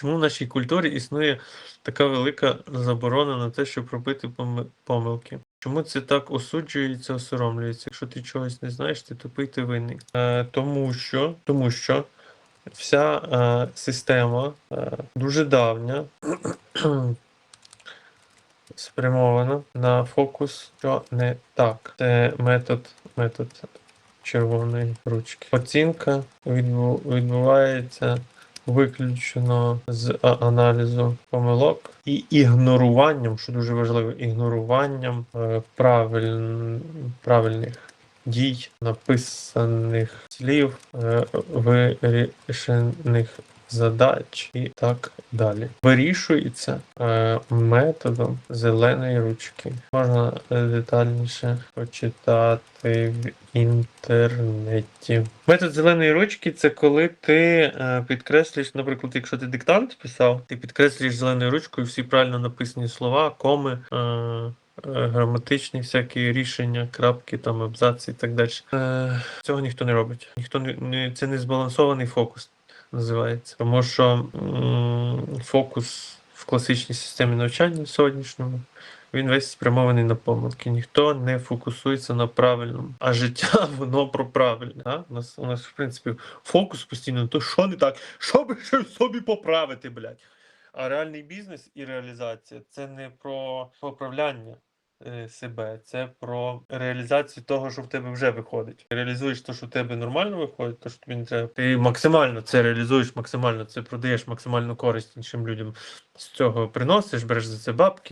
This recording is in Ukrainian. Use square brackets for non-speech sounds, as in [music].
Чому в нашій культурі існує така велика заборона на те, щоб робити помилки? Чому це так осуджується, осоромлюється? Якщо ти чогось не знаєш, ти тупий, ти винний. Е, тому що, тому що вся е, система е, дуже давня [clears throat] спрямована на фокус, що не так. Це метод, метод червоної ручки. Оцінка відбу- відбувається виключно з аналізу помилок і ігноруванням, що дуже важливо, ігноруванням е, правиль, правильних дій, написаних слів, е, вирішених задач і так далі. Вирішується е, методом зеленої ручки. Можна е, детальніше почитати в інтернеті. Метод зеленої ручки це коли ти е, підкреслюєш, наприклад, якщо ти диктант писав, ти підкреслюєш зеленою ручкою всі правильно написані слова, коми. Е, е, Граматичні всякі рішення, крапки, там абзаці і так далі. Е, цього ніхто не робить. Ніхто не, не це не збалансований фокус називається. Тому що фокус в класичній системі навчання сьогоднішньому він весь спрямований на помилки. Ніхто не фокусується на правильному. А життя [laughs] воно про правильне. А? У нас у нас, в принципі, фокус постійно на то, що не так, що би собі поправити, блядь. А реальний бізнес і реалізація це не про поправляння себе, це про реалізацію того, що в тебе вже виходить. Реалізуєш те, що в тебе нормально виходить, то що тобі не треба. Ти максимально це реалізуєш, максимально це продаєш, максимальну користь іншим людям з цього приносиш, береш за це бабки.